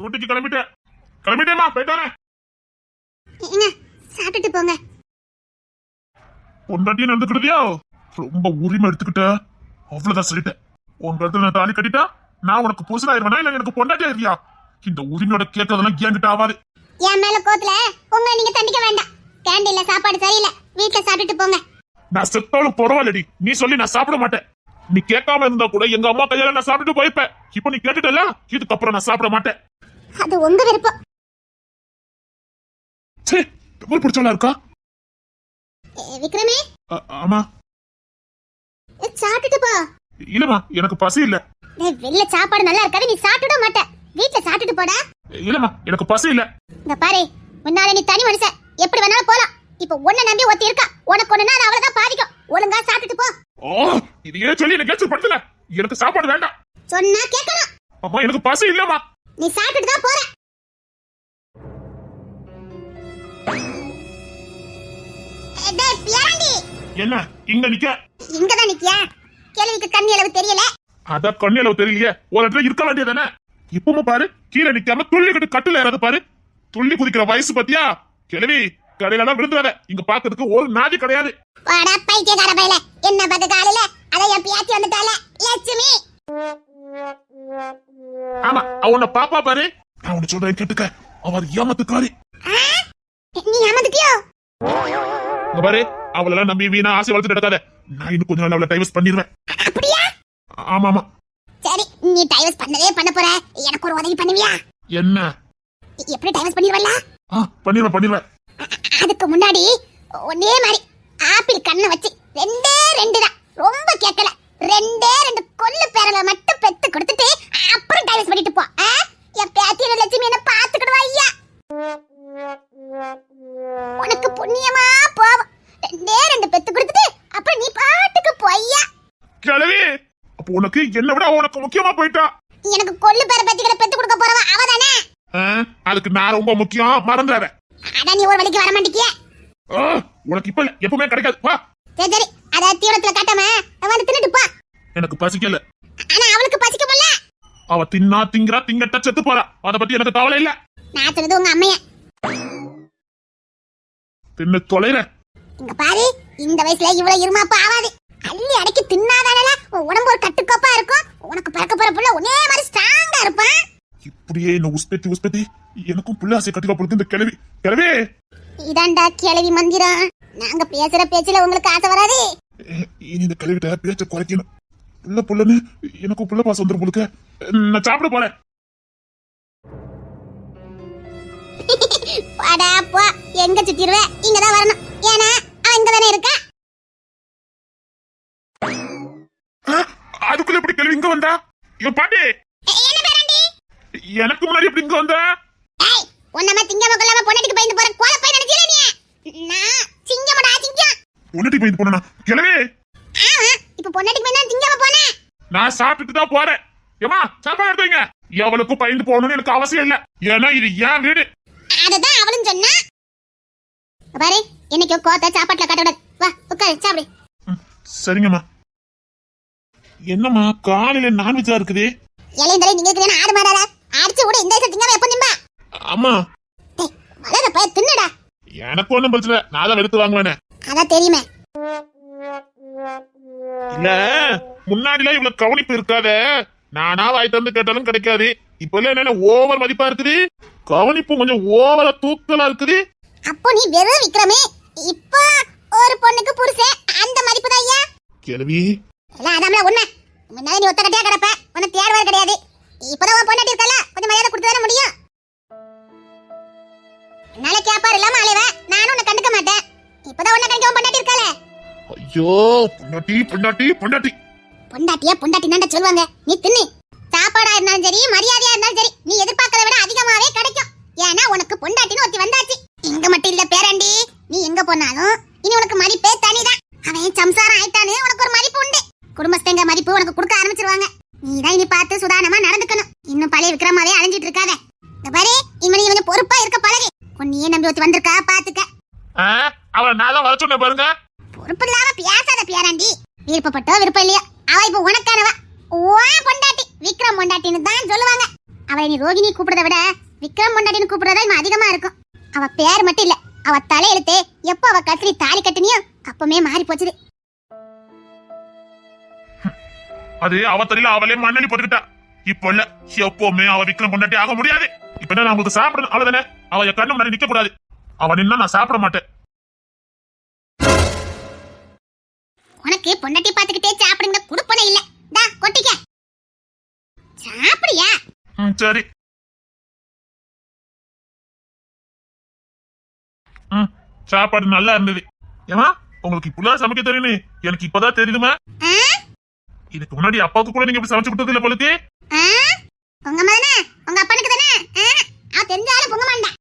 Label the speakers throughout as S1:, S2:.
S1: டூட்டிக்கு கிளம்பிட்டேன். கிளம்பிட்டேமா போயிட்டு வரேன்.
S2: ஏங்க சாப்பிட்டுட்டு போங்க.
S1: பொண்டாட்டியும் நடந்துக்கிட்டதியா ரொம்ப உரிமை எடுத்துக்கிட்ட. அவ்வளவுதான் சொல்லிட்டேன். உன் கருத்துல நான் தாலி கட்டிட்டா நான் உனக்கு புருஷனாயிருவேனா இல்ல எனக்கு பொண்டாட்டியா இருக்கியா இந்த உரிமையோட கேட்கறதெல்லாம் என்கிட்ட ஆகாது
S2: என் மேல கோத்துல உங்களை நீங்க தண்டிக்க வேண்டாம். கேண்டீன்ல சாப்பாடு சரியில்லை. வீட்டுல சாப்பிட்டுட்டு போங்க.
S1: நான் செத்தாலும் பரவாயில்லடி. நீ சொல்லி நான் சாப்பிட மாட்டேன். நீ கேட்காம இருந்தா கூட எங்க அம்மா கையால நான் சாப்பிட்டு போயிருப்பேன். இப்போ நீ கேட்டுட்டல இதுக்கப்புறம் நான் சாப்பிட மாட்டேன்.
S2: அது உங்க விருப்பம்.
S1: சே எவ்வளவு பிடிச்சவளா இருக்கா?
S2: விக்ரமே?
S1: ஆமா.
S2: ஏ, சாப்பிட்டுட்டு போ.
S1: இல்லம்மா எனக்கு பசி இல்ல.
S2: டேய், வெளில சாப்பாடு நல்லா இருக்காது நீ சாப்பிட மாட்ட. வீட்டுல சாப்பிட்டுட்டு போடா.
S1: இல்லம்மா எனக்கு பசி இல்ல.
S2: இந்த பாரு முன்னால நீ தனி மனுஷன். எப்படி வேணாலும் போலாம். இப்ப உன்னை நம்பி ஒருத்தி இருக்கா. உனக்கு ஒண்ணுனா அது அவளதான் பாதிக்கும். ஒழுங்கா சாப்பிட்டுட்டு போ.
S1: ஓ இது ஏன் சொல்லி எனக்கு கேச்சு படுத்தல. எனக்கு சாப்பாடு வேண்டாம்.
S2: சொன்னா கேட்கணும்.
S1: அம்மா எனக்கு பசி இல்லம்மா.
S2: நீ சாப்பிட்டுட்டு தான் போற.
S1: என்ன? இங்க நிக்க.
S2: இங்கதான் நிக்கியா? கேள்விக்கு கண்ணி அளவு தெரியல.
S1: அத கண்ணியளவு தெரியலையே. ஒரு இடத்துல இருக்க வேண்டியதானே இப்பவும் பாரு கீழே நிக்காம துள்ளி கட்டு கட்டுல ஏறாது பாரு. துள்ளி குதிக்கிற வயசு பத்தியா? கிழவி கடையில விழுந்துடாத. இங்க பாக்குறதுக்கு ஒரு நாதி கிடையாது.
S2: வாடா பைத்தியக்கார பையல. என்ன பார்க்க காலையில அத வந்துட்டால. லட்சுமி!
S1: ஆமா அவ உன்னை பாப்பா பாரு. நான் உன்னை சொல்றேன் கேட்டுக்க. அவர் ஏமாத்துக்காரி.
S2: ஆ? நீ ஏமாந்துட்டியோ?
S1: இங்க பாரு அவளெல்லாம் நம்பி வீணா ஆசை வளர்த்துட்டு நடக்காத. நான் இன்னும் கொஞ்ச நாள் அவளை டைவர்ஸ் பண்ணிடுவேன்
S2: அப்படியா?
S1: ஆமா ஆமா.
S2: சரி நீ டைவர்ஸ் பண்ணவே பண்ண போற. எனக்கு ஒரு உதவி பண்ணுவியா?
S1: என்ன?
S2: எப்படி டைவர்ஸ் பண்ணிடுவல்ல
S1: ஆ பண்ணிடுவேன் பண்ணிடுவேன்
S2: அதுக்கு முன்னாடி ஒன்னே மாதிரி ஆப்பிள் கண்ணை வச்சு ரெண்டே ரெண்டு தான் ரொம்ப கேட்கல. ரெண்டே ரெண்டு கொல்லு பேரங்களை மட்டும் பெத்து கொடுத்துட்டு அப்புறம் டைவர்ஸ் பண்ணிட்டு போ? என் பேத்தியோட லட்சுமி என்ன பாத்துக்கிடுவா ஐயா. உனக்கு புண்ணியமா போவோம் ரெண்டே ரெண்டு பெத்து கொடுத்துட்டு அப்புறம் நீ பாட்டுக்கு போய்யா
S1: கிழவி அப்போ உனக்கு என்ன விட அவ உனக்கு முக்கியமா போயிட்டா?
S2: எனக்கு கொல்லு பேர பத்திகளை பெத்து கொடுக்க போறவ அவதானே?
S1: ஆ, அதுக்கு நான் ரொம்ப முக்கியம் மறந்துடாத
S2: அட நீ ஒரு வழிக்கு வர மாட்டேங்கிய
S1: ஆ, உனக்கு இப்ப எப்பவுமே கிடைக்காது. வா.
S2: சரி சரி. அத தீவிரத்துல காட்டாம வந்து தின்னுட்டு போ.
S1: எனக்கு பசிக்கல.
S2: ஆனா அவளுக்கு பசிக்குமல்ல
S1: அவ தின்னா திங்கிறா திங்கட்ட செத்து போறா. அத பத்தி எனக்கு கவலை இல்ல.
S2: நான் சொன்னது உங்க அம்மைய.
S1: தின்னு தொலைற.
S2: இங்க பாரு இந்த வயசுல இவ்வளவு இருமாப்பா ஆகாது அள்ளி அடக்கி தின்னாதானல உடம்பு ஒரு கட்டுக்கோப்பா இருக்கும். உனக்கு பிறக்க போற புள்ள ஒரே மாதிரி ஸ்ட்ராங்கா இருப்பான்.
S1: இப்படியே என்ன உஸ்பெத்தி உஸ்பெத்தி எனக்கும் புள்ள ஆசை கட்டிக்கா பொழுது இந்த கிழவி. கிழவி!
S2: இதாண்டா கிழவி மந்திரம். நாங்க பேசுற பேச்சுல உங்களுக்கு ஆசை வராது.
S1: இனி இந்த கிழவிட்ட பேச்ச குறைக்கணும். புள்ள புள்ளன்னு எனக்கும் புள்ள பாசம் வந்துரும் முழுக்க நான் சாப்பிட போறேன்.
S2: போ. எங்க சுத்திடுவ இங்கதான் வரணும். ஏன்னா அவன் இங்க தானே இருக்கா.
S1: ஆ, அதுக்குள்ள எப்படி கிழவி இங்க வந்தா? இவன் பாட்டி.
S2: ஏய், என்ன பேராண்டி?
S1: எனக்கு முன்னாடி எப்படி இங்க வந்தா?
S2: ஏய் உன்னமா திங்காம கொள்ளாம பொண்டாட்டிக்கு பயந்து போற கோல போய் நினைச்சல நீ? நான் சிங்கமடா சிங்கம்.
S1: உன்னடி போய் போனா கிழவி.
S2: ஆமா. இப்ப பொண்டாட்டிக்கு பயந்து திங்காம போனேன்.
S1: நான் சாப்பிட்டுட்டு தான் போறேன். ஏமா சாப்பாடு எடுத்து வைங்க. எவளுக்கும் பயந்து போகணும்னு எனக்கு அவசியம் இல்ல. ஏன்னா இது என் வீடு.
S2: அததான் அவளும் சொன்னா. பாரு இன்னைக்கு கோத்த சாப்பாட்டுல கட்ட விடாது. வா உட்காரு சாப்பிடு.
S1: சரிங்கம்மா. என்னம்மா காலையில நான்வெஜ்ஜா இருக்குது?
S2: இலைந்தலை நீங்க இருக்கிற ஆடு மாடாரா அடிச்சு விட இந்த திங்காம எப்ப திம்பா?
S1: அம்மா.
S2: வளர போய் தின்னுடா.
S1: எனக்கு ஒண்ணும் பிரச்சனை. நான் தான் எடுத்து வாங்குவேனே.
S2: அதான் தெரியுமே.
S1: இல்ல முன்னாடிலாம் இவ்வளவு கவனிப்பு இருக்காத. நானா வாய் திறந்து கேட்டாலும் கிடைக்காது. இப்ப என்ன ஓவர் மதிப்பா இருக்குது? கவனிப்பு கொஞ்சம் ஓவரா தூக்கலா இருக்குது.
S2: அப்போ நீ வெறும் விக்ரமே இப்போ ஒரு பொண்ணுக்கு புருஷன் அந்த மதிப்பு தான் ஐயா.
S1: கேள்வி?
S2: எல்லாம் அதாமல உண்மை. முன்னாடி நீ ஒத்த கட்டியா கிடப்ப உன்னை தேடுவது கிடையாது. இப்பதான் உன் பொண்டாட்டி இருக்கல கொஞ்சம் மரியாதை கொடுத்து தானே முடியும். என்னால கேப்பார் இல்லாம அலைவ நானும் உன்னை கண்டுக்க மாட்டேன். இப்பதான் உன்னை கண்டிக்க உன் பொண்டாட்டி இருக்கல
S1: ஐயோ பொண்டாட்டி பொண்டாட்டி பொண்டாட்டி.
S2: பொண்டாட்டியா பொண்டாட்டி தான் சொல்லுவாங்க. நீ தின்னு. சாப்பாடா இருந்தாலும் சரி மரியாதையா இருந்தாலும் சரி நீ எதிர்பார்க்கறத விட அதிகமாவே கிடைக்கும். ஏன்னா உனக்கு பொண்டாட்டின்னு ஒருத்தி வந்தாச்சு. இங்க மட்டும் இல்ல பேரண்டி. நீ எங்க போனாலும் இனி உனக்கு மதிப்பே தனிதான். அவன் சம்சாரம் ஆயிட்டானு உனக்கு ஒரு மதிப்பு உண்டு. குடும்பஸ்தங்க மதிப்பு உனக்கு கொடுக்க ஆரம்பிச்சிருவாங்க. நீ தான் இனி பார்த்து சுதானமா நடந்துக்கணும் இன்னும் பழைய விக்ரமாவே அலைஞ்சிட்டு இருக்காத இந்த பாரு இனிமே நீ கொஞ்சம் பொறுப்பா இருக்க பழகு உன்னையே நம்பி ஒருத்தி வந்திருக்கா பாத்துக்க
S1: ஆ, அவளை நான் தான் வர சொன்னேன் பாருங்க
S2: பொறுப்பு இல்லாம பேசாத பேராண்டி விருப்பப்பட்டோ விருப்பம் இல்லையோ அவ இப்ப உனக்கானவ ஓ பொண்டாட்டி விக்ரம் பொண்டாட்டின்னு தான் சொல்லுவாங்க அவளை நீ ரோகிணி கூப்பிடுறத விட விக்ரம் பொண்டாட்டின்னு கூப்பிடுறதா இன்னும் அதிகமா இருக்கும் அவ பேர் மட்டும் இல்ல. அவ தலையெழுத்து எப்போ அவ கத்திரி தாலி கட்டினியோ அப்பமே மாறி போச்சுது.
S1: அது அவ தலையில அவளே மண்ணடி போட்டுக்கிட்டா. இப்ப இல்ல எப்பவுமே அவ விக்ரம் கொண்டாட்டி ஆக முடியாது. இப்ப நான் உங்களுக்கு சாப்பிடணும்? அவ்வளவுதானே? அவ என் கண்ணு முன்னாடி நிக்க கூடாது அவ நின்னா நான் சாப்பிட மாட்டேன்.
S2: உனக்கு பொண்டாட்டி பாத்துக்கிட்டே சாப்பிடுங்க குடுப்பனை இல்ல. தா கொட்டிக்க. சாப்பிடியா
S1: சரி. ம் சாப்பாடு நல்லா இருந்தது. ஏமா உங்களுக்கு இப்படிலாம் சமைக்க தெரியும்னு எனக்கு இப்பதான் தெரியுதுமா? இதுக்கு முன்னாடி அப்பாவுக்கு கூட நீங்க இப்படி சமைச்சு கொடுத்தது இல்ல பொழுது?
S2: உங்க மகனே உங்க அப்பனுக்கு தானே? அவ தெரிஞ்சாலும் பொங்க மாட்டேன்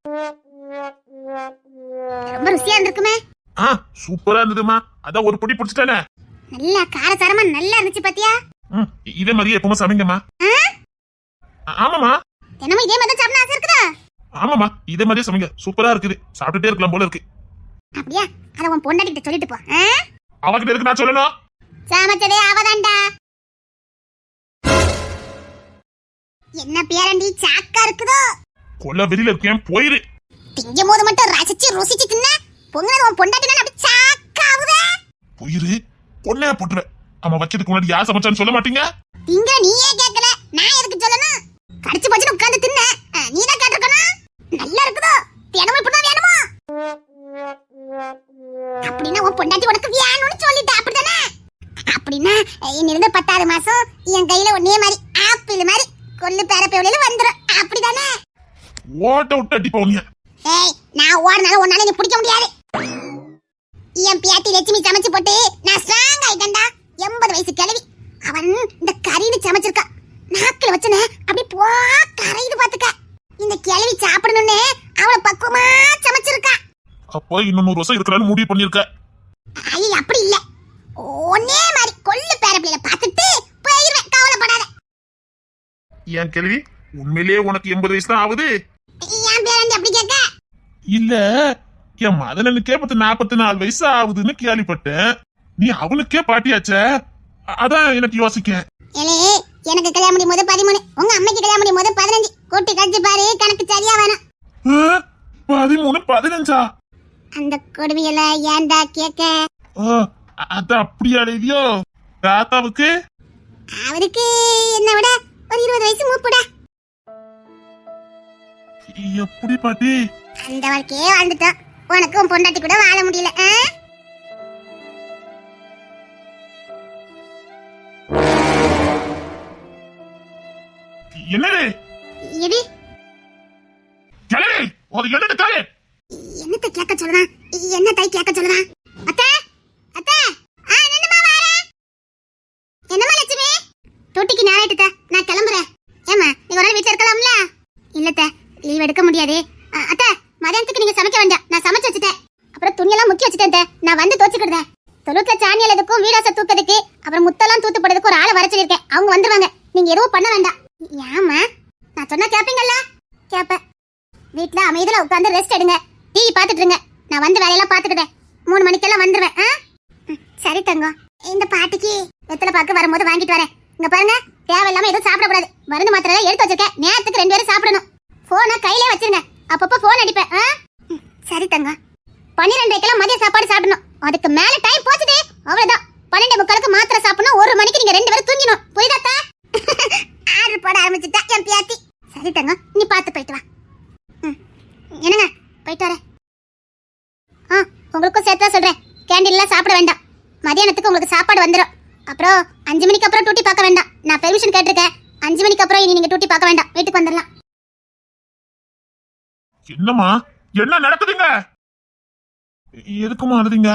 S2: ரொம்ப ருசியா இருந்திருக்குமே.
S1: ஆ சூப்பரா இருந்ததுமா அதான் ஒரு பொடி பிடிச்சிட்டானே.
S2: நல்லா காரசாரமா நல்லா இருந்துச்சு பாத்தியா?
S1: இதே மாதிரியே எப்பவுமே சமைங்கம்மா. ஆமாமா
S2: தினமும் இதே மாதிரி சாப்பிட ஆசை இருக்குதா?
S1: ஆமாமா இதே மாதிரியே சமைங்க. சூப்பரா இருக்குது. சாப்பிட்டுட்டே இருக்கலாம் போல இருக்கு.
S2: அப்படியா? அத உன் பொண்டாட்டி சொல்லிட்டு போ?
S1: அவகிட்ட இருக்கு நான் சொல்லணும்?
S2: சமைச்சதே அவதான்டா. என்ன பேரண்டி சாக்கா இருக்குதோ?
S1: கொல்ல வெளியில இருக்கேன் போயிரு.
S2: திங்கும் போது மட்டும் ரசிச்சு ருசிச்சு தின்ன. பொங்கல் உன் பொண்டாட்டி அப்படி சாக்காவுதே
S1: போயிரு. பொண்ணையா போட்டுருவேன். அவன் வச்சதுக்கு முன்னாடி யார் சமைச்சான்னு சொல்ல மாட்டீங்க?
S2: பத்தாவது மாசம் என் கையில ஒன்னே மாதிரி ஆப்பிள் மாதிரி கொள்ளு பேரப்பையில வந்துரும். அப்படிதானே?
S1: ஓட்ட விட்டு அடி போனிய
S2: ஏய் நான் ஓடினாலும் உன்னால நீ பிடிக்க முடியாது. என் பியாட்டி லட்சுமி சமைச்சு போட்டு நான் ஸ்ட்ராங் ஆயிட்டேன்டா. எண்பது வயசு கிழவி. அவன் இந்த கறின்னு சமைச்சிருக்கா. நாக்குல வச்சனே அப்படி போ கரையுது பாத்துக்க இந்த கிழவி சாப்பிடணும்னு அவளை பக்குவமா சமைச்சிருக்கா.
S1: அப்போ இன்னும் நூறு வருஷம் இருக்கிறான்னு முடிவு பண்ணிருக்க
S2: ஐய அப்படி இல்ல ஒன்னே மாதிரி கொள்ளு பேரப்பிள்ளைல பார்த்துட்டு போயிருவேன் கவலைப்படாத
S1: ஏன் கேள்வி? உண்மையிலேயே உனக்கு எண்பது வயசு தான் ஆகுது. இல்ல என் மதனனுக்கே பத்து நாற்பத்தி நாலு வயசு ஆகுதுன்னு கேள்விப்பட்டேன். நீ அவனுக்கே பாட்டியாச்சே? அதான் எனக்கு யோசிக்கேன்.
S2: ஏலே எனக்கு கல்யாணம் முடியும் போது பதிமூணு உங்க அம்மைக்கு கல்யாணம் முடியும் போது பதினஞ்சு. கூட்டி கழிச்சு பாரு கணக்கு சரியா வேணும்.
S1: பதிமூணு பதினஞ்சா?
S2: அந்த கொடுமையில ஏன்டா
S1: அ- அது அப்படியா தாத்தாவுக்கு?
S2: அவருக்கு என்ன விட ஒரு இருபது வயசு மூப்புடா.
S1: எப்படி பாட்டி?
S2: அந்த வாழ்க்கையே வாழ்ந்துட்டோம். உனக்கு உன் பொண்டாட்டி கூட வாழ முடியல?
S1: என்னது?
S2: எடி
S1: கிளவி ஒரு என்னது தாயே
S2: என்னத்த கேட்க சொல்றான்? என்ன தை கேட்க சொல்றான் அத்தை அத்தை ஆ என்னம்மா வாரேன் என்னம்மா லட்சுமி டூட்டிக்கு நேராயிட்டுத்த நான் கிளம்புறேன் ஏமா நீ ஒரு நாள் வீட்டுல இருக்கலாம்ல இல்லத்த லீவ் எடுக்க முடியாது அ, அத்தை மதியானத்துக்கு நீங்க சமைக்க வேண்டாம் நான் சமைச்சு வச்சுட்டேன் அப்புறம் துணியெல்லாம் முக்கி வச்சுட்டேன் அத்தை. நான் வந்து துவச்சுக்கிடுதேன் தொழுக்க சாணியல் எதுக்கும் வீடாச தூக்கிறதுக்கு அப்புறம் முத்தெல்லாம் தூத்து போடுறதுக்கு ஒரு ஆளை வர சொல்லியிருக்கேன் அவங்க வந்துருவாங்க. நீங்க எதுவும் பண்ண வேண்டாம். ஏமா நான் சொன்னா கேப்பீங்கல்ல? கேப்ப. வீட்டுல அமைதியில உட்காந்து ரெஸ்ட் எடுங்க. டிவி பாத்துட்டு இருங்க. நான் வந்து வேலையெல்லாம் பாத்துக்கிட்டேன் மூணு மணிக்கெல்லாம் வந்துருவேன். ஆ? சரி தங்கம். இந்த பாட்டிக்கு வெத்தலை பாக்கு வரும்போது வாங்கிட்டு வரேன். இங்க பாருங்க தேவையில்லாம எதுவும் சாப்பிடக்கூடாது. மருந்து மாத்திரை எல்லாம் எடுத்து வச்சிருக்கேன். நேரத்துக்கு ரெண்டு பேரும் சாப்பிடணும். போனை கையிலே வச்சிருங்க. அப்பப்போ போன் அடிப்பேன். சரி தங்கம். பன்னிரெண்டரைக்கெல்லாம் மதிய சாப்பாடு சாப்பிடணும். அதுக்கு மேல டைம் போச்சுது அவ்வளவுதான் பன்னெண்டு முக்காலுக்கு மாத்திரை சாப்பிடணும் ஒரு மணிக்கு நீங்க ரெண்டு பேரும் தூங்கிடணும் புரியுதாத்தா ஆர்டர் போட ஆரம்பிச்சுட்டா என் பியாத்தி சரி தங்கம் நீ பார்த்து போயிட்டு வா ம். என்னங்க போயிட்டு வரேன் ஆ உங்களுக்கும் சேர்த்து தான் சொல்றேன் கேண்டீன்ல சாப்பிட வேண்டாம் மதியானத்துக்கு உங்களுக்கு சாப்பாடு வந்துடும் அப்புறம் அஞ்சு மணிக்கு அப்புறம் டூட்டி பார்க்க வேண்டாம் நான் பெர்மிஷன் கேட்டிருக்கேன் அஞ்சு மணிக்கு அப்புறம் இனி நீங்க டூட்டி பார்க்க வேண்டாம் வீட்டுக்கு வந்துடலாம்
S1: என்னம்மா என்ன நடக்குதுங்க எதுக்குமா அழுதிங்க.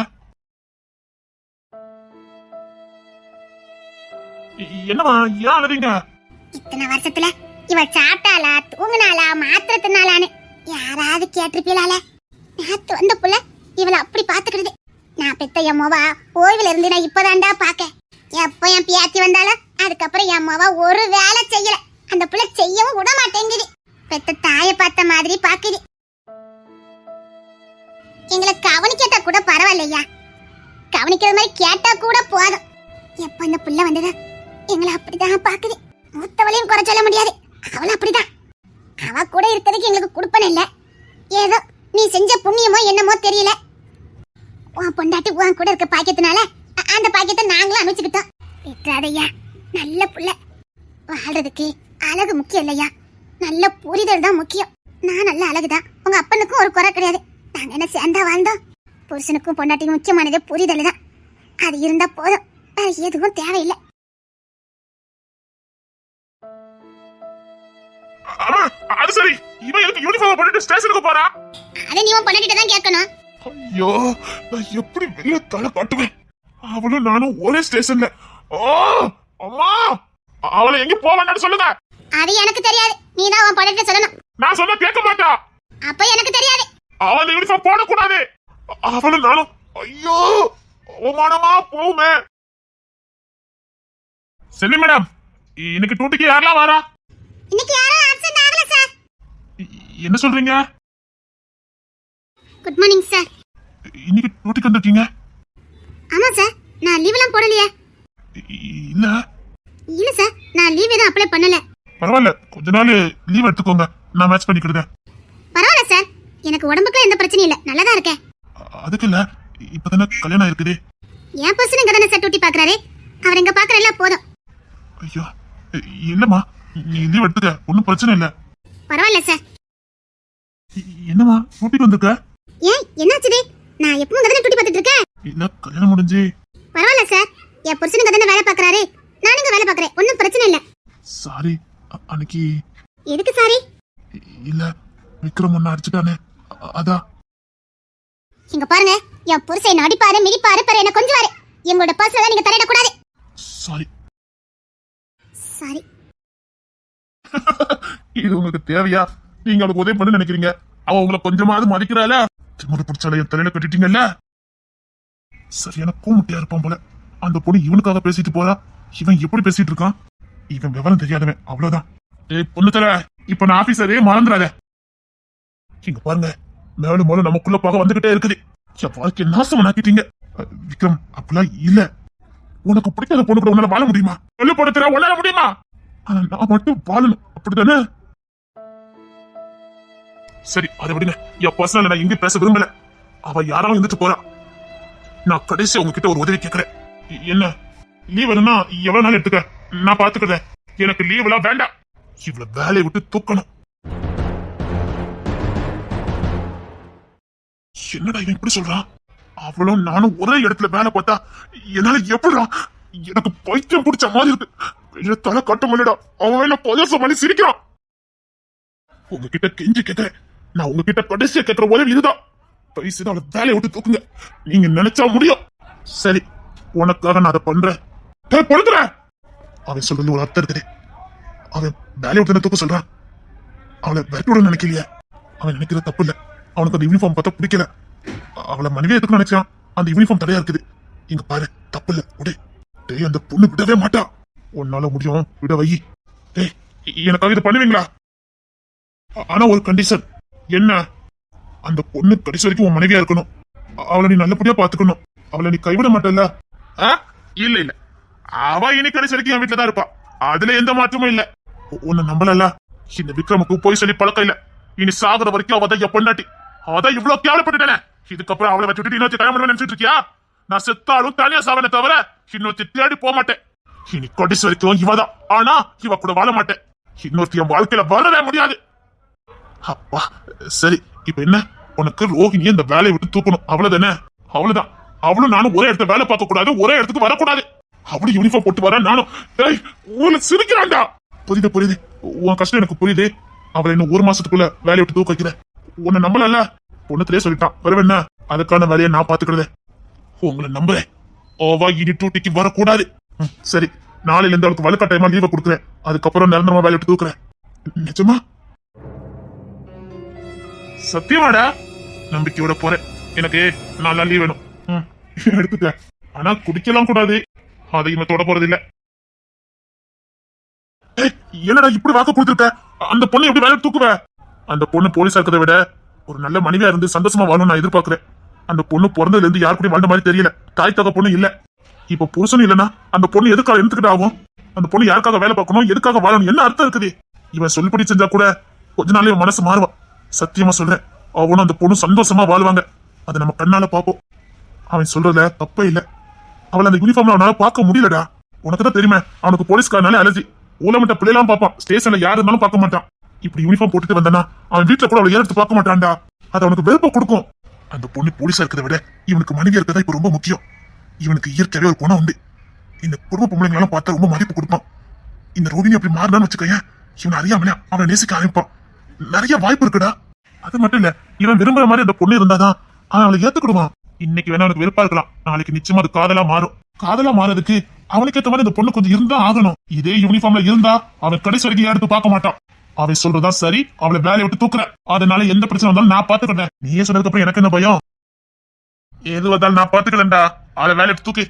S1: என்னம்மா ஏன் அழுதிங்க?
S2: இத்தனை வருஷத்துல இவ சாப்பிட்டாளா தூங்குனாளா மாத்திரை தின்னாளான்னு யாராவது கேட்டிருப்பீளால நேத்து வந்த புள்ள இவளை அப்படி பாத்துக்கிறது நான் பெத்த என் மோவா ஓய்வுல இருந்து நான் இப்பதான்டா பாக்க எப்ப என் பியாத்தி வந்தாலும் அதுக்கப்புறம் என் மோவா ஒரு வேலை செய்யல. அந்த புள்ள செய்யவும் விட மாட்டேங்குது. பெத்த தாயை பார்த்த மாதிரி பாக்குது எங்களை கவனிக்கட்டா கூட பரவாயில்லையா? கவனிக்கிற மாதிரி கேட்டா கூட போதும். எப்ப இந்த புள்ள வந்தது? எங்களை அப்படிதான் பாக்குது மூத்தவளையும் குறை சொல்ல முடியாது. அவளும் அப்படிதான் அவ கூட இருக்கிறதுக்கு எங்களுக்கு கொடுப்பன இல்ல. ஏதோ நீ செஞ்ச புண்ணியமோ என்னமோ தெரியல. உன் பொண்டாட்டி உன் கூட இருக்க பாக்கியத்தினால அந்த பாக்கியத்தை நாங்களும் அமைச்சுக்கிட்டோம் விட்டுறாதையா நல்ல புள்ள. வாழ்றதுக்கு அழகு முக்கியம் இல்லையா? நல்ல புரிதல் தான் முக்கியம். நான் நல்ல அழகுதான். உங்க அப்பனுக்கும் ஒரு குறை கிடையாது. நாங்க என்ன சேர்ந்தா வாழ்ந்தோம் புருஷனுக்கும் பொண்டாட்டிக்கும் முக்கியமானதே புரிதல் தான் அது இருந்தா போதும். வேற எதுவும் தேவையில்லை.
S1: ஆமா அது சரி. இவன் எனக்கு யூனிஃபார்ம் போட்டுட்டு ஸ்டேஷனுக்கு போறா?
S2: அதை நீ உன் பொண்டாட்டிட்ட தான் கேட்கணும்.
S1: ஐயோ நான் எப்படி வெளிய தலை காட்டுவேன்? அவளும் நானும் ஒரே ஸ்டேஷன்ல ஓ அம்மா அவளை எங்க போவான்னு சொல்லுங்க
S2: அது எனக்கு தெரியாது. நீ தான் உன் பொண்டாட்டிட்ட சொல்லணும்.
S1: நான் சொன்னா கேட்க மாட்டா.
S2: அப்ப எனக்கு தெரியாது.
S1: அவன் யூனிஃபார்ம் போடக்கூடாது. அவளும் நானும் ஐயோ அவமானமா போவுமே செல்லி மேடம் இன்னைக்கு டூட்டிக்கு யாரெல்லாம் வரா?
S2: இன்னைக்கு யாரும் ஆப்சென்ட் ஆகல சார்
S1: என்ன சொல்றீங்க?
S2: குட் மார்னிங் சார்
S1: இன்னைக்கு டூட்டிக்கு வந்திருக்கீங்க?
S2: ஆமா சார் நான் லீவ் எல்லாம் போடலையே.
S1: இல்ல.
S2: இல்ல சார் நான் லீவ் எதுவும் அப்ளை பண்ணல.
S1: பரவாயில்ல. கொஞ்ச நாள் லீவ் எடுத்துக்கோங்க. நான் மேட்ச் பண்ணிக்கிடுதேன்.
S2: எனக்கு உடம்புக்குலாம் எந்த பிரச்சனையும் இல்ல. நல்லா தான் இருக்கேன்
S1: அதுக்கு இல்ல இப்பதானே கல்யாணம் இருக்குது
S2: என் பர்சன் இங்க தானே சார் டூட்டி பாக்குறாரு. அவர் இங்க பாக்குறல போதும்.
S1: ஐயோ இல்லம்மா நீ லீவ் எடுத்துக்க. ஒன்றும் பிரச்சனை இல்ல.
S2: பரவாயில்ல சார்
S1: என்னம்மா டூட்டிக்கு வந்திருக்க?
S2: ஏன் என்னாச்சுது நான் எப்பவும் தானே டூட்டி பார்த்துட்டு இருக்கேன்.
S1: இல்ல கல்யாணம் முடிஞ்சு?
S2: பரவாயில்ல சார் என் புருஷன் இங்க தானே வேலை பாக்குறாரு. நானும் இங்க வேலை பாக்குறேன். ஒன்றும் பிரச்சனை இல்ல.
S1: சாரி அன்னைக்கு
S2: எதுக்கு சாரி?
S1: இல்ல விக்ரம் ஒன்னு அடிச்சுட்டானே. அதான்.
S2: இங்க பாருங்க என் புருஷன் நடிப்பாரு மிதிப்பாரு பிற என்ன கொஞ்சுவாரு. எங்களோட பர்சனலா நீங்க தலையிடக்கூடாது.
S1: சாரி.
S2: சாரி.
S1: இது உங்களுக்கு தேவையா? நீங்க அவளுக்கு உதவி பண்ணு நினைக்கிறீங்க. அவ உங்களை கொஞ்சமாவது மதிக்கிறாள? திமுரு பிடிச்சால என் தலையில கட்டிட்டீங்கல்ல? சரியான கூமுட்டியா இருப்பான் போல. அந்த பொண்ணு இவனுக்காக பேசிட்டு போறா. இவன் எப்படி பேசிட்டு இருக்கான்? இவன் விவரம் தெரியாதவன். அவ்வளவுதான். ஏய் பொண்ணு தர இப்ப நான் ஆபீசரே மறந்துடாத இங்க பாருங்க மேலும் மேலும் நமக்குள்ள போக வந்துகிட்டே இருக்குது. என் வாழ்க்கை நாசம் ஆக்கிட்டீங்க விக்ரம் அப்படிலாம் இல்ல. உனக்கு பிடிக்காத பொண்ணு கூட உன்னால வாழ முடியுமா? சொல்லு படுத்துற உன்னால முடியுமா? ஆனா நான் மட்டும் வாழணும். அப்படிதானே சரி அதை விடுங்க. என் பர்சனல் நான் எங்கேயும் பேச விரும்பல. அவ யாராலும் இருந்துட்டு போறா. நான் கடைசி உங்ககிட்ட ஒரு உதவி கேட்கறேன் என்ன? லீவ் வேணும்னா எவ்வளவு நாள் எடுத்துக்க? நான் பாத்துக்கிறேன். எனக்கு லீவ் எல்லாம் வேண்டாம். இவ்வளவு வேலையை விட்டு தூக்கணும். என்னடா இவன் இப்படி சொல்றான் அவளும் நானும் ஒரே இடத்துல வேலை பார்த்தா என்னால எப்படிடா? எனக்கு பைத்தியம் பிடிச்ச மாதிரி இருக்கு. வெளியில தலை கட்ட முடியடா அவன் என்ன பதசம் பண்ணி சிரிக்கிறான். உங்ககிட்ட கெஞ்சி கேட்கிறேன் நான் உங்ககிட்ட கடைசியா கேட்கிற உதவி இதுதான். பைசு அவளை வேலையை விட்டு தூக்குங்க. நீங்க நினைச்சா முடியும். சரி உனக்காக நான் அதை பண்றேன். டேய், பொழுதுற அவன் சொல்றது ஒரு அர்த்தம் இருக்குது. அவன் வேலையை விட்டு தூக்க சொல்றான். அவளை விரட்டி விட நினைக்கலையே. அவன் நினைக்கிற தப்பு இல்லை. அவனுக்கு அந்த யூனிஃபார்ம் பார்த்தா பிடிக்கல. அவளை மனைவியா எதுக்கு நினைச்சான். அந்த யூனிஃபார்ம் தடையா இருக்குது. இங்க பாரு தப்பு இல்ல விடு டேய் அந்த பொண்ணு விடவே மாட்டா. உன்னால முடியும். விட வை. டேய் எனக்காக இது பண்ணுவீங்களா? ஆனா ஒரு கண்டிஷன் என்ன? அந்த பொண்ணு கடைசி வரைக்கும் உன் மனைவியா இருக்கணும். அவளை நீ நல்லபடியா பாத்துக்கணும். அவளை நீ கைவிட மாட்டல்ல. இல்ல இல்ல. அவ இனி கடைசி வரைக்கும் என் வீட்டுல தான் இருப்பா. அதுல எந்த மாற்றமும் இல்ல. உன்னை நம்பலல்ல. இந்த விக்ரமுக்கு போய் சொல்லி பழக்கம் இல்ல. இனி சாகுற வரைக்கும் அவதான் என் பொண்டாட்டி. அதான் இவ்வளவு கேவலப்பட்டுட்டேனே. இதுக்கப்புறம் அவளை வச்சுட்டு இன்னொருத்தி கல்யாணம் பண்ண நினைச்சிட்டு இருக்கியா? நான் செத்தாலும் தனியா சாவனை தவிர இன்னொருத்தி தேடி போக மாட்டேன். இனி கடைசி இவதான் ஆனா இவ கூட வாழ மாட்டேன். இன்னொருத்தி என் வாழ்க்கையில வாழவே முடியாது. அப்பா சரி இப்ப என்ன? உனக்கு ரோஹிணி இந்த வேலையை விட்டு தூக்கணும். அவ்வளவுதானே? அவ்வளவுதான். அவளும் நானும் ஒரே இடத்துல வேலை பார்க்க கூடாது ஒரே இடத்துக்கு வரக்கூடாது. அவளும் யூனிஃபார்ம் போட்டு வர நானும் டேய் ஊர்ல சிரிக்கிறான்டா. புரியுது புரியுது. உன் கஷ்டம் எனக்கு புரியுது. அவளை இன்னும் ஒரு மாசத்துக்குள்ள வேலையை விட்டு தூக்க வைக்கிறேன். உன்னை நம்பலல்ல? பொண்ணத்திலே சொல்லிட்டான். வருவேன்ன அதுக்கான வேலையை நான் பாத்துக்கிறதே உங்களை நம்புறேன். ஓவா இனி டூட்டிக்கு வரக்கூடாது. சரி. நாளையில இருந்து அவளுக்கு வலுக்கட்டாயமா லீவை கொடுக்குறேன். அதுக்கப்புறம் நிரந்தரமா வேலை விட்டு தூக்குறேன். நிஜமா? சத்தியமாடா? நம்பிக்கையோட போறேன். எனக்கு நல்லா லீவ் வேணும். ம், எடுத்துட்டேன். ஆனா குடிக்கலாம் கூடாது. அதை இவன் தொட போறது இல்ல என்னடா இப்படி வாக்கு கொடுத்துருக்க? அந்த பொண்ணு எப்படி வேலை தூக்குவ? அந்த பொண்ணு போலீஸா இருக்கிறத விட ஒரு நல்ல மனைவியா இருந்து சந்தோஷமா வாழும் நான் எதிர்பார்க்கிறேன். அந்த பொண்ணு பிறந்ததுல இருந்து யாரு வாழ்ந்த மாதிரி தெரியல. தாய் தக பொண்ணு இல்ல. இப்ப புருஷன் இல்லனா அந்த பொண்ணு எதுக்காக இருந்துகிட்டு ஆகும்? அந்த பொண்ணு யாருக்காக வேலை பார்க்கணும்? எதுக்காக வாழணும்? என்ன அர்த்தம் இருக்குது? இவன் சொல்லிப்படி செஞ்சா கூட கொஞ்ச நாளே மனசு மாறுவான். சத்தியமா சொல்றேன். அவனும் அந்த பொண்ணு சந்தோஷமா வாழ்வாங்க. அதை நம்ம கண்ணால பாப்போம் அவன் சொல்றதுல தப்பே இல்ல. அவளை அந்த யூனிஃபார்ம்ல அவனால பார்க்க முடியலடா. உனக்கு தான் தெரியுமே அவனுக்கு போலீஸ்காரனாலே அலர்ஜி ஊழமிட்ட பிள்ளைலாம் பார்ப்பான். ஸ்டேஷன்ல யாரு இருந்தாலும் பார்க்க மாட்டான். இப்படி யூனிஃபார்ம் போட்டுட்டு வந்தனா அவன் வீட்டுல கூட அவளை எடுத்து பார்க்க மாட்டான்டா? அது அவனுக்கு வெறுப்ப கொடுக்கும். அந்த பொண்ணு போலீஸா இருக்கிறத விட இவனுக்கு மனைவி இருக்கிறதா இப்ப ரொம்ப முக்கியம். இவனுக்கு இயற்கையாவே ஒரு குணம் உண்டு. இந்த குடும்ப பொம்பளைங்களெல்லாம் பார்த்தா ரொம்ப மதிப்பு கொடுப்பான். இந்த ரோகிணி அப்படி மாறினான்னு வச்சுக்கோங்க இவன் அறியாமலே அவனை நேசிக்க ஆரம்பிப்பான். நிறைய வாய்ப்பு இருக்குடா. அது மட்டும் இல்ல இவன் விரும்புற மாதிரி அந்த பொண்ணு இருந்தாதான் அவன் அவளை ஏத்துக்கிடுவான். இன்னைக்கு வேணா அவனுக்கு வெறுப்பா இருக்கலாம். நாளைக்கு நிச்சயமா அது காதலா மாறும். காதலா மாறதுக்கு அவனுக்கு ஏத்த மாதிரி இந்த பொண்ணு கொஞ்சம் இருந்தா ஆகணும். இதே யூனிஃபார்ம்ல இருந்தா அவன் கடைசி வரைக்கும் எடுத்து பார்க்க மாட்டான்? அவ சொல்றதா சரி? அவளை வேலையை விட்டு தூக்குற அதனால எந்த பிரச்சனை வந்தாலும் நான் பாத்துக்கிறேன் நீயே சொன்னதுக்கு அப்புறம் எனக்கு என்ன பயம்? எது வந்தாலும் நான் பாத்துக்கிறேன்டா அவளை வேலையை விட்டு தூக்கு.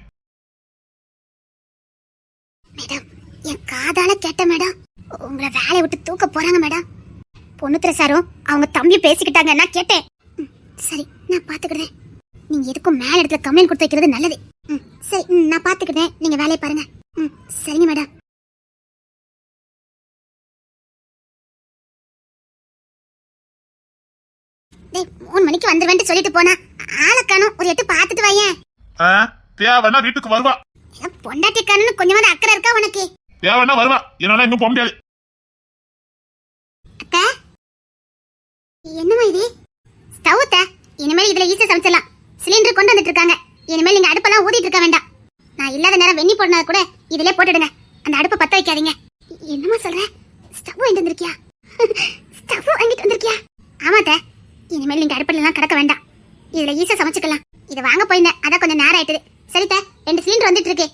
S2: மேடம் என் காதால கேட்ட மேடம் உங்களை வேலையை விட்டு தூக்க போறாங்க மேடம். பொண்ணுத்திர சாரும் அவங்க தம்பி பேசிக்கிட்டாங்க நான் கேட்டேன். ம், சரி நான் பாத்துக்கிறேன் நீங்க எதுக்கும் மேல இடத்துல கம்ப்ளைண்ட் கொடுத்து வைக்கிறது நல்லது. ம், சரி ம், நான் பாத்துக்கிறேன் நீங்க வேலையை பாருங்க. ம், சரிங்க மேடம். டேய் மூணு மணிக்கு வந்துருவேன்ட்டு சொல்லிட்டு போனா ஆளை காணோம். ஒரு எட்டு பார்த்துட்டு வையேன்.
S1: தேவைன்னா வீட்டுக்கு வருவா.
S2: பொண்டாட்டி காணுன்னு கொஞ்சமாவது அக்கறை இருக்கா உனக்கு?
S1: தேவைன்னா வருவா. என்னால எங்கும் போக முடியாது.
S2: அத்தை என்னம்மா இது? ஸ்டவ் அத்தை இனிமேல் இதுல ஈஸியா சமைச்சிடலாம். சிலிண்டர் கொண்டு வந்துட்டு இருக்காங்க. இனிமேல் நீங்க அடுப்பெல்லாம் ஊதிட்டு இருக்க வேண்டாம். நான் இல்லாத நேரம் வெண்ணி போடுனா கூட இதுல போட்டுடுங்க. அந்த அடுப்பை பத்த வைக்காதீங்க. என்னம்மா சொல்ற? ஸ்டவ் வாங்கிட்டு வந்திருக்கியா? ஸ்டவ் வாங்கிட்டு வந்திருக்கியா? ஆமா அத்தை. இனிமேல் நீங்க எல்லாம் கிடக்க வேண்டாம். இதுல ஈஸியா சமைச்சுக்கலாம். இதை வாங்க போயிருந்தேன். அதான் கொஞ்சம் நேரம் ஆயிட்டுது. சரி அத்தை, ரெண்டு சிலிண்டர் வந்துட்டு இருக்கு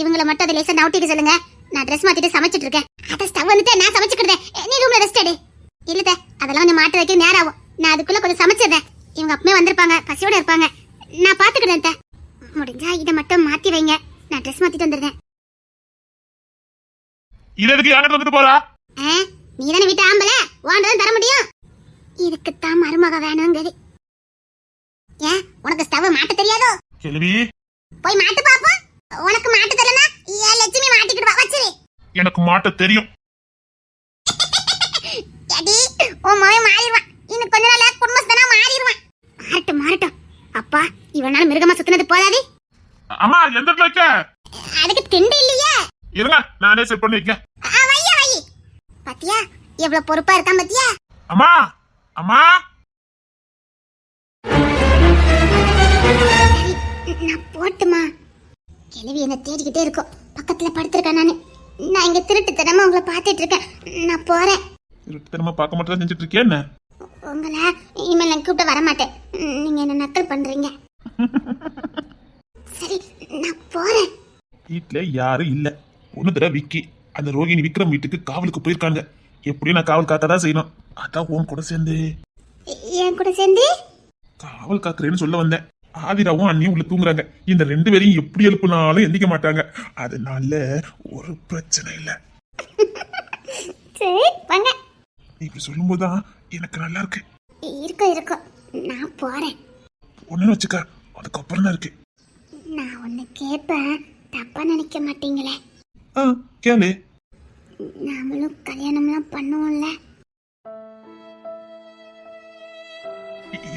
S2: இவங்கள மட்டும் அதை லேசா நவுட்டிக்க சொல்லுங்க. நான் ட்ரெஸ் மாத்திட்டு சமைச்சிட்டு இருக்கேன். அத ஸ்டவ் வந்துட்டு நான் சமைச்சுக்கிட்டேன். நீ ரூம்ல ரெஸ்ட் எடு. இல்ல அதெல்லாம் கொஞ்சம் மாட்ட வைக்க நேரம் ஆகும். நான் அதுக்குள்ள கொஞ்சம் சமைச்சிடுறேன். இவங்க அப்பவே வந்திருப்பாங்க பசியோட இருப்பாங்க. நான் பாத்துக்கிறேன் அத்தை. முடிஞ்சா இதை மட்டும் மாத்தி வைங்க. நான் ட்ரெஸ் மாத்திட்டு வந்துடுறேன்.
S1: இது எதுக்கு என்கிட்ட வந்துட்டு போறா?
S2: நீ தானே வீட்டு ஆம்பளை? வாண்டதான் தர முடியும். இதுக்குத்தான் மருமக வேணுங்கிறது ஏன் உனக்கு ஸ்டவ் மாட்ட தெரியாதோ?
S1: கேள்வி
S2: போய் மாட்டு பாப்போம். உனக்கு மாட்டு தெரியலனா ஏன் லட்சுமி மாட்டிக்கிடுவா? வச்சிரு
S1: எனக்கு மாட்ட தெரியும்.
S2: அடி உன் மகன் மாறிடுவான். இன்னும் கொஞ்ச நாள்ல குடும்பஸ்தனா மாறிடுவான். மாறட்டும் மாறட்டும். அப்பா இவனால மிருகமா சுத்தினது போதாது.
S1: அம்மா எந்த இடத்துல
S2: அதுக்கு திண்டு இல்லையே.
S1: இருங்க நானே செட் பண்ணி வைக்க
S2: வைய வை பாத்தியா எவ்வளவு பொறுப்பா இருக்கான் பாத்தியா?
S1: அம்மா அம்மா?
S2: நான் போட்டுமா. கிழவி என்ன தேடிக்கிட்டே இருக்கோம் பக்கத்துல படுத்திருக்கேன் நானு. நான் இங்க திருட்டுத்தனமா உங்களை பார்த்துட்டு இருக்கேன். நான் போறேன்.
S1: திரும்ப பார்க்க மட்டும் தான் செஞ்சுட்டு இருக்கியா என்ன?
S2: உங்களை இனிமேல் நான் கூப்பிட்டு வர மாட்டேன் நீங்க என்ன நக்கல் பண்றீங்க. சரி நான் போறேன்.
S1: வீட்டுல யாரும் இல்ல. ஒண்ணு தடவை விக்கி. அந்த ரோகிணி விக்ரம் வீட்டுக்கு காவலுக்கு போயிருக்காங்க. எப்படியும் நான் காவல் காக்க தான் செய்யணும். அதான் உன் கூட சேர்ந்து.
S2: என் கூட சேர்ந்து?
S1: காவல் காக்குறேன்னு சொல்ல வந்தேன். ஆதிராவும் அண்ணியும் உள்ள தூங்குறாங்க. இந்த ரெண்டு பேரையும் எப்படி எழுப்புனாலும் எந்திக்க மாட்டாங்க. அதனால ஒரு பிரச்சனை இல்ல.
S2: சரி வாங்க.
S1: இப்படி சொல்லும்போதுதான் எனக்கு நல்லா இருக்கு.
S2: இருக்கும் இருக்கும். நான் போறேன்.
S1: ஒண்ணுன்னு வச்சுக்க அதுக்கப்புறம் தான் இருக்கு.
S2: நான் ஒன்னு கேட்பேன். தப்பா நினைக்க மாட்டீங்களே?
S1: ஆ கேளு.
S2: நாமளும் கல்யாணம்லாம் பண்ணுவோம்ல.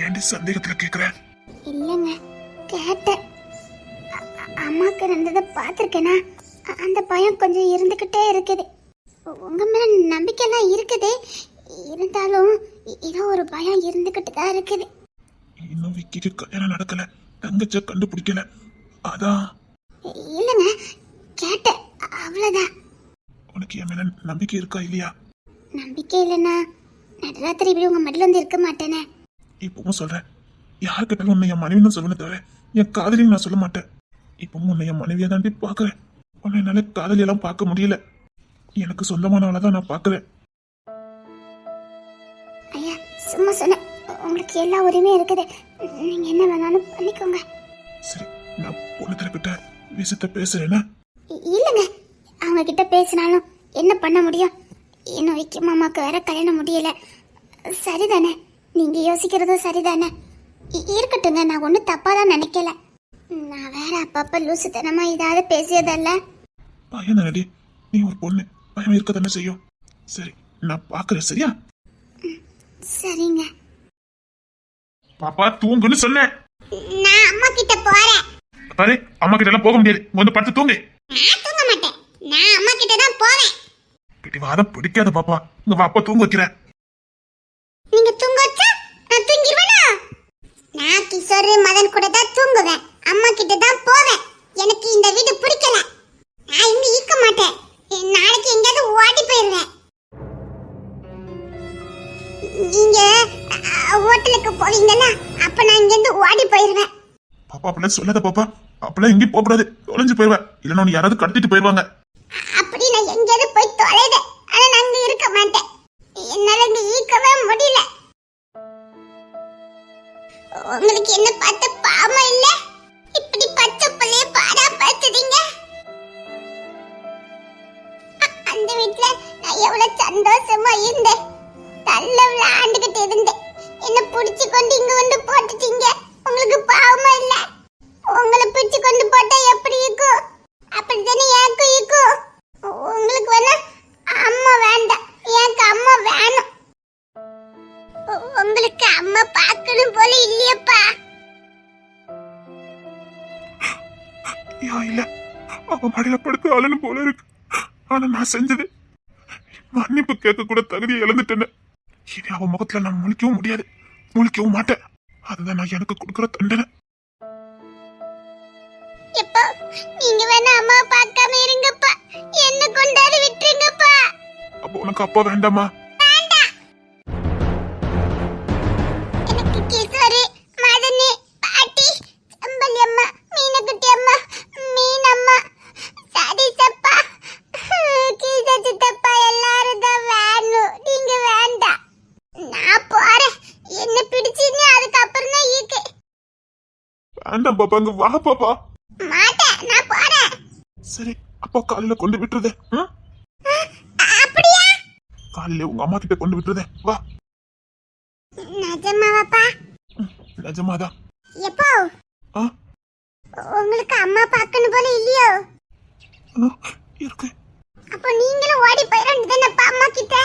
S1: ஏன்டி சந்தேகத்துல கேக்குற?
S2: இல்லைங்க கேட்டேன். அம்மாக்கு நடந்ததை பார்த்துருக்கேனா? அந்த பயம் கொஞ்சம் இருந்துக்கிட்டே இருக்குது. உங்க மேல நம்பிக்கைலாம் இருக்குது. இருந்தாலும் ஏதோ ஒரு பயம் இருந்துக்கிட்டு தான் இருக்குது.
S1: இன்னும் விக்கிக்கு கல்யாணம் நடக்கல. தங்கச்ச கண்டுபிடிக்கல. அதான்
S2: இல்லைங்க கேட்டேன். அ- அவ்வளவுதான்.
S1: உனக்கு என் மேல நம்பிக்கை இருக்கா இல்லையா?
S2: நம்பிக்கை இல்லைன்னா நடராத்திரி இப்படி உங்க மடியில வந்து இருக்க மாட்டேனே.
S1: இப்பவும் சொல்றேன். யாருக்கிட்ட உன்னை என் மனைவின்னு சொல்லுவேன் தவிர என் காதலின்னு நான் சொல்ல மாட்டேன். இப்பவும் உன்னை என் மனைவியா தாண்டி பாக்குறேன் உன்னை என்னால காதலியெல்லாம் பார்க்க முடியல. எனக்கு சொந்தமானவளை தான் நான் பாக்குறேன்
S2: ஐயா சும்மா சொன்னேன். உங்களுக்கு எல்லா உரிமையும் இருக்குது. நீங்க என்ன வேணாலும் பண்ணிக்கோங்க.
S1: சரி நான் பொண்ணு கிட்ட விஷயத்த பேசுறேன்னா?
S2: இல்லைங்க. அவங்க கிட்ட பேசினாலும் என்ன பண்ண முடியும்? இன்னும் விக்கி மாமாக்கு வேற கல்யாணம் முடியல. சரிதானே? நீங்க யோசிக்கிறதும் சரிதானே? இருக்கட்டுங்க நான் ஒன்றும் தப்பா தான் நினைக்கல. நான் வேற அப்பப்ப லூசுத்தனமா ஏதாவது பேசியதல்ல.
S1: பையன் தானடி நீ ஒரு பொண்ணு பயம் இருக்க தானே செய்யும். சரி நான் பாக்குறேன் சரியா?
S2: சரிங்க.
S1: பாப்பா தூங்குன்னு சொன்னேன்
S2: நான் அம்மா கிட்ட போறேன்.
S1: பாரு அம்மா கிட்ட எல்லாம் போக முடியாது. வந்து படுத்து தூங்கு.
S2: நான் தூங்க மாட்டேன். நான் அம்மா கிட்ட தான் போவேன்.
S1: பிடிவாதம் பிடிக்காத பாப்பா. இங்க வா அப்பா தூங்க வைக்கிறேன்.
S2: நீங்க தூங்க நான் கிஷோர் மதன் கூட தான் தூங்குவேன். அம்மா கிட்ட தான் போவேன். எனக்கு இந்த வீடு பிடிக்கல. நான் இங்க இருக்க மாட்டேன். நாளைக்கு எங்கேயாவது ஓடி போயிருவேன் நீங்க ஹோட்டலுக்கு போவீங்கல்ல? அப்ப நான் இங்க இருந்து ஓடி போயிருவேன்
S1: பாப்பா அப்படிலாம் சொல்லாத பாப்பா. அப்படிலாம் எங்கேயும் போக கூடாது தொலைஞ்சு போயிடுவேன். இல்லைன்னா உன்னை யாராவது கடத்திட்டு போயிடுவாங்க.
S2: உங்களுக்கு
S1: அவன் மடியில படுத்து போல இருக்கு. ஆனா நான் செஞ்சது. மன்னிப்பு கேட்க கூட தகுதியை இழந்துட்டேன்னு. இனி அவன் முகத்துல நான் முழிக்கவும் முடியாது. முழிக்கவும் மாட்டேன். அதுதான் நான் எனக்கு கொடுக்குற தண்டனை.
S2: நீங்க வேணா அம்மா பார்க்காம இருங்கப்பா. என்ன கொண்டாடி விட்டுருங்கப்பா.
S1: அப்போ உனக்கு அப்பா வேண்டாமா?
S2: வேண்டாம்
S1: பாப்பா வா பாப்பா.
S2: மாட்டேன் நான் போறேன்.
S1: சரி அப்பா காலையில கொண்டு விட்டுருதே?
S2: அப்படியா?
S1: காலையில உங்க அம்மா கிட்ட கொண்டு விட்டுருதே வா.
S2: நிஜமாவாப்பா?
S1: நிஜமாதான்.
S2: எப்போ? உங்களுக்கு அம்மா பார்க்கணும் போல இல்லையோ?
S1: இருக்கு.
S2: அப்போ நீங்களும் ஓடி போயிட வேண்டியதுதானப்பா அம்மா கிட்ட?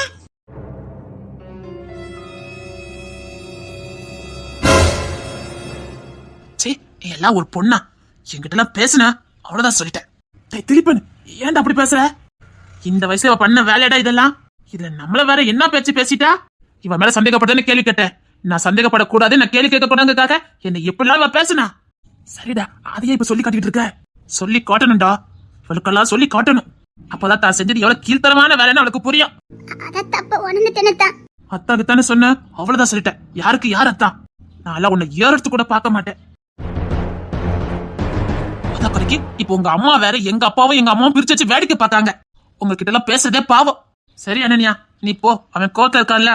S3: எல்லாம் ஒரு பொண்ணா. என்கிட்ட எல்லாம் பேசுன அவ்வளவுதான் சொல்லிட்டேன். திலீபன் ஏன்டா அப்படி பேசுற? இந்த வயசுல பண்ண வேலையடா இதெல்லாம்? இதுல நம்மள வேற என்ன பேச்சு பேசிட்டா? இவ மேல சந்தேகப்பட்டேன்னு கேள்வி கேட்டேன். நான் சந்தேகப்படக்கூடாது நான் கேள்வி கேட்க கூடாதுக்காக என்ன எப்படிலாம் இவ பேசுனா? சரிடா அதையே இப்ப சொல்லி காட்டிட்டு இருக்க. சொல்லி காட்டணும்டா. இவளுக்கெல்லாம் சொல்லி காட்டணும். அப்பதான் தான் செஞ்சது எவ்வளவு கீழ்த்தரமான வேலைன்னு அவளுக்கு புரியும். அத்தாக்கு தானே. சொன்ன அவ்வளவுதான் சொல்லிட்டேன். யாருக்கு யார் அத்தான் நான் எல்லாம் உன்னை ஏறெடுத்து கூட பார்க்க மாட்டேன். குறைக்கு இப்போ உங்க அம்மா வேற எங்க அப்பாவும் எங்க அம்மாவும் பிரிச்சு வச்சு வேடிக்கை பார்த்தாங்க உங்ககிட்ட எல்லாம் பேசுறதே பாவம். சரி அனன்யா நீ போ. அவன் கோத்த இருக்கான்ல.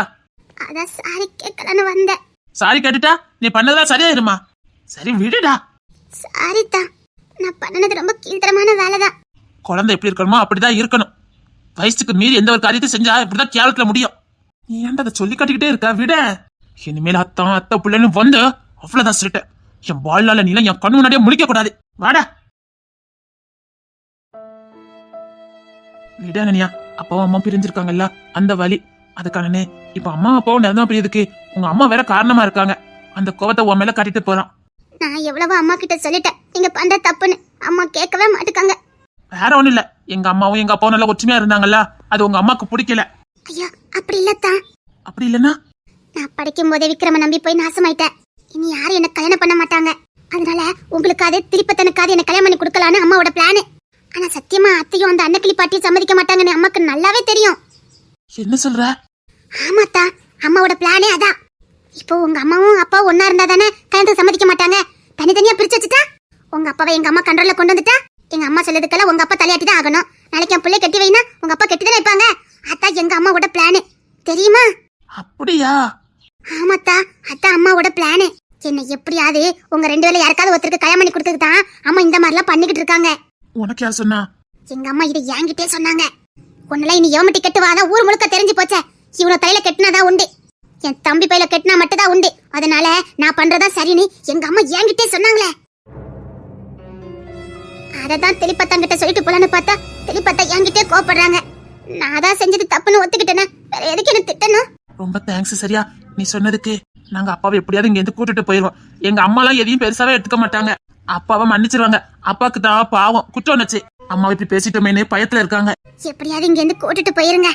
S2: அதான் சாரி கேட்கலான்னு வந்தேன்.
S3: சாரி கேட்டுட்டா? நீ பண்ணதெல்லாம் சரியா இருமா சரி விடுடா.
S2: சாரி தான் நான் பண்ணது ரொம்ப கீழ்த்தரமான வேலை தான்
S3: குழந்தை எப்படி இருக்கணுமோ அப்படிதான் இருக்கணும். வயசுக்கு மீறி எந்த ஒரு காரியத்தை செஞ்சா இப்படிதான் கேவலத்துல முடியும். நீ ஏன்டா அதை சொல்லி காட்டிக்கிட்டே இருக்க? விட. இனிமேல் அத்தான் அத்தை பிள்ளைன்னு வந்து அவ்வளவுதான் சொல்லிட்டேன் என் வாழ்நாள நீலாம் என் கண்ணு முன்னாடியே முடிக்க கூடாது. வாடா. விட அனன்யா அப்பாவும் அம்மா பிரிஞ்சிருக்காங்கல்ல அந்த வழி அதுக்கானே இப்ப அம்மா அப்பாவும் நிறந்தா பிரியதுக்கு உங்க அம்மா வேற காரணமா இருக்காங்க. அந்த கோவத்தை உன் மேல காட்டிட்டு போறான்.
S2: நான் எவ்வளவோ அம்மா கிட்ட சொல்லிட்டேன். நீங்க பண்ற தப்புன்னு. அம்மா கேட்கவே மாட்டுக்காங்க.
S3: வேற ஒண்ணும் இல்ல. எங்க அம்மாவும் எங்க அப்பாவும் நல்லா ஒற்றுமையா இருந்தாங்கல்ல அது உங்க அம்மாக்கு பிடிக்கல.
S2: ஐயோ அப்படி இல்லத்தான்
S3: அப்படி இல்லைன்னா?
S2: நான் படிக்கும் போதே விக்ரம நம்பி போய் நாசமாயிட்டேன். இனி யாரும் என்ன கல்யாணம் பண்ண மாட்டாங்க. அதனால உங்களுக்காவது திருப்பத்தனுக்காவது என்ன கல்யாணம் பண்ணி கொடுக்கலான்னு அம்மாவோட பிளானு ஆனா சத்தியமா அத்தையும் அந்த அன்னக்கிளி பாட்டியும் சம்மதிக்க மாட்டாங்கன்னு அம்மாக்கு நல்லாவே தெரியும்.
S3: என்ன சொல்ற?
S2: ஆமாத்தா அம்மாவோட பிளானே அதான். இப்போ உங்க அம்மாவும் அப்பாவும் ஒன்னா இருந்தா தானே கல்யாணத்துக்கு சம்மதிக்க மாட்டாங்க? தனித்தனியா பிரிச்சு வச்சுட்டா? உங்க அப்பாவை எங்க அம்மா கண்ட்ரோல்ல கொண்டு வந்துட்டா? எங்க அம்மா சொல்றதுக்கெல்லாம் உங்க அப்பா தலையாட்டி தான் ஆகணும். நாளைக்கு என் பிள்ளை கட்டி வைனா உங்க அப்பா கட்டி தானே வைப்பாங்க? அதான் எங்க அம்மாவோட பிளானு தெரியுமா?
S3: அப்படியா?
S2: ஆமாத்தா அதான் அம்மாவோட பிளானு என்ன எப்படியாவது உங்க ரெண்டு வேலை யாருக்காவது ஒருத்தருக்கு கல்யாணம் பண்ணி கொடுத்ததுக்கு தான் அம்மா இந்த மாதிரிலாம் பண்ணிக்கிட்டு இருக்காங்க.
S3: உனக்கு யார் சொன்னா.
S2: எங்க அம்மா இதை என்கிட்டே சொன்னாங்க. உன்னெல்லாம் இனி எவமட்டி கட்டுவாதான் ஊர் முழுக்க தெரிஞ்சு போச்சே. இவ்வளவு தலையில கட்டினாதான் உண்டு. என் தம்பி பையில கட்டினா மட்டும் தான் உண்டு. அதனால நான் பண்றதா சரின்னு எங்க அம்மா என்கிட்டே சொன்னாங்களே. அததான் தெளிப்பத்தாங்கிட்ட சொல்லிட்டு போலான்னு பார்த்தா தெளிப்பத்தா என்கிட்டே கோவப்படுறாங்க. நான் தான் செஞ்சது தப்புன்னு ஒத்துக்கிட்டேனே. வேற எதுக்கு என்ன திட்டணும்?
S3: ரொம்ப தேங்க்ஸ் சரியா. நீ சொன்னதுக்கு நாங்க அப்பாவை எப்படியாவது இங்க இருந்து கூட்டிட்டு போயிருவோம் எங்க அம்மாலாம் எதையும் பெருசாவே எடுத்துக்க மாட்டாங்க. அப்பாவை மன்னிச்சிருவாங்க. அப்பாக்கு தான் பாவம். குற்றம் வச்சு அம்மாவை இப்படி பேசிட்டோமேனு பயத்துல இருக்காங்க.
S2: எப்படியாவது இங்க இருந்து கூட்டிட்டு போயிருங்க.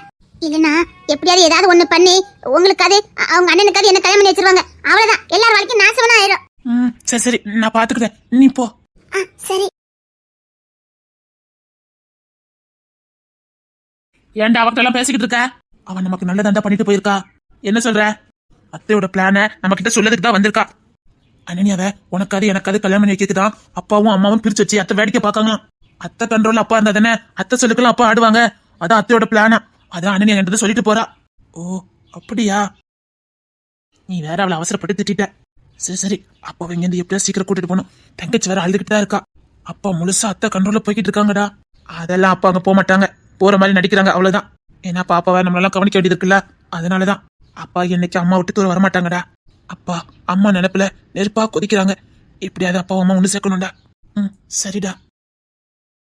S2: இல்லனா எப்படியாவது ஏதாவது ஒண்ணு பண்ணி உங்களுக்கு அது அவங்க அண்ணனுக்கு அது என்ன கல்யாணம் பண்ணி வச்சிருவாங்க. அவ்வளவுதான். எல்லார் வாழ்க்கையும் நாசவனா ஆயிரும்.
S3: ம் சரி சரி. நான் பாத்துக்கிறேன். நீ போ.
S2: சரி.
S3: ஏன்டா அவகிட்ட எல்லாம் பேசிக்கிட்டு இருக்க? அவன் நமக்கு நல்லதா பண்ணிட்டு போயிருக்கா. என்ன சொல்ற? அத்தையோட பிளான நம்ம கிட்ட சொல்லதுக்கு தான் வந்திருக்கா. அனனியாவ உனக்கு அது எனக்கு அது கல்யாணம் பண்ணி வைக்கிறதுதான் தான் அப்பாவும் அம்மாவும் பிரிச்சு வச்சு அத்தை வேடிக்கை பாக்காங்களாம் அத்தை கண்ட்ரோல் அப்பா இருந்தா தானே அத்தை சொல்லுக்கெல்லாம் அப்பா ஆடுவாங்க. அதான் அத்தையோட பிளானா அதான் அனனியா என்றது சொல்லிட்டு போறா. ஓ அப்படியா? நீ வேற அவளை அவசரப்பட்டு திட்டிட்ட. சரி சரி அப்பா இங்கேருந்து எப்படியா சீக்கிரம் கூட்டிட்டு போகணும். தங்கச்சி வேற அழுதுகிட்டு தான் இருக்கா. அப்பா முழுசா அத்தை கண்ட்ரோல்ல போய்கிட்டு இருக்காங்கடா. அதெல்லாம் அப்பா அங்க போக மாட்டாங்க. போற மாதிரி நடிக்கிறாங்க அவ்வளவுதான். ஏன்னா பாப்பாவை நம்மளெல்லாம் கவனிக்க வேண்டியது இருக்குல்ல. அதனாலதான் அப்பா என்னைக்கு அம்மா விட்டு தூரம் வரமாட்டாங்கடா. அப்பா அம்மா நினைப்புல நெருப்பாக கொதிக்கிறாங்க. எப்படியாவது அப்பா அம்மா ஒன்று சேர்க்கணும்டா. ம் சரிடா.